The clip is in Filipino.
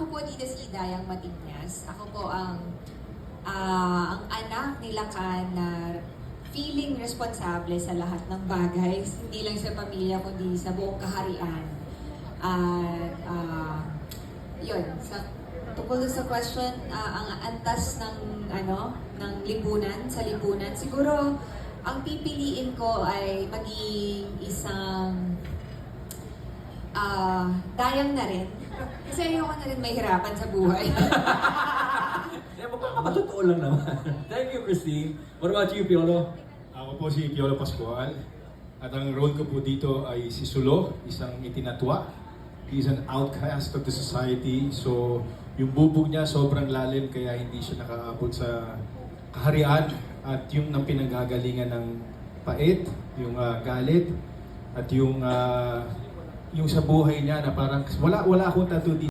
ako po dito si Dayang Matinyas. Ako po ang ah, ang anak ni Lakan na feeling responsable sa lahat ng bagay, hindi lang sa pamilya kundi sa buong kaharian. At ah, yun, sa tungkol sa question, ah, ang antas ng ano, ng lipunan, sa lipunan, siguro ang pipiliin ko ay maging isang ah dayang na rin. Kasi ayoko na rin mahirapan sa buhay. Eh, magpapakatotoo lang naman. Thank you, Christine. What about you, Piolo? Ako po si Piolo Pascual. At ang role ko po dito ay si Sulo, isang itinatwa. He is an outcast of the society. So, yung bubog niya sobrang lalim kaya hindi siya nakaabot sa kaharian. At yung nang pinanggagalingan ng pait, yung ah, galit, at yung ah, yung sa buhay niya na parang wala wala akong tattoo dito.